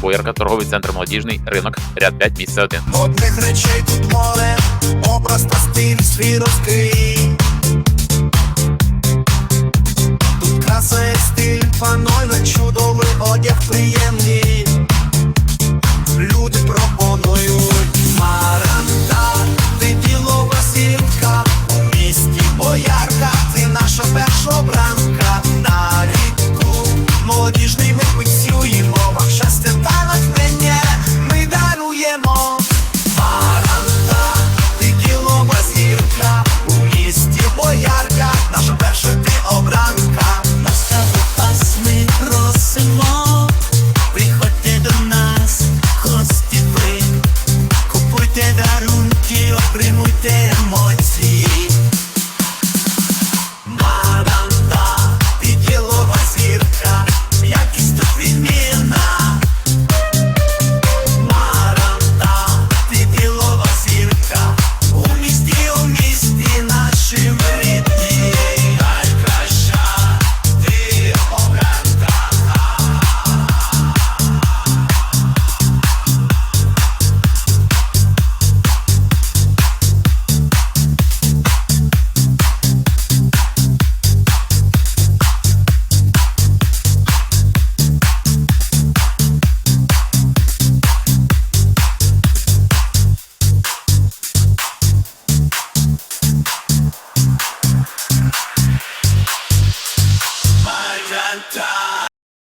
Боярка, торговий центр молодіжний, ринок, ряд 5, місце 1. Одних речей тут море, образ та стиль свій розкрий. Тут краса і стиль, паноль, чудовий одяг приємний. damn more.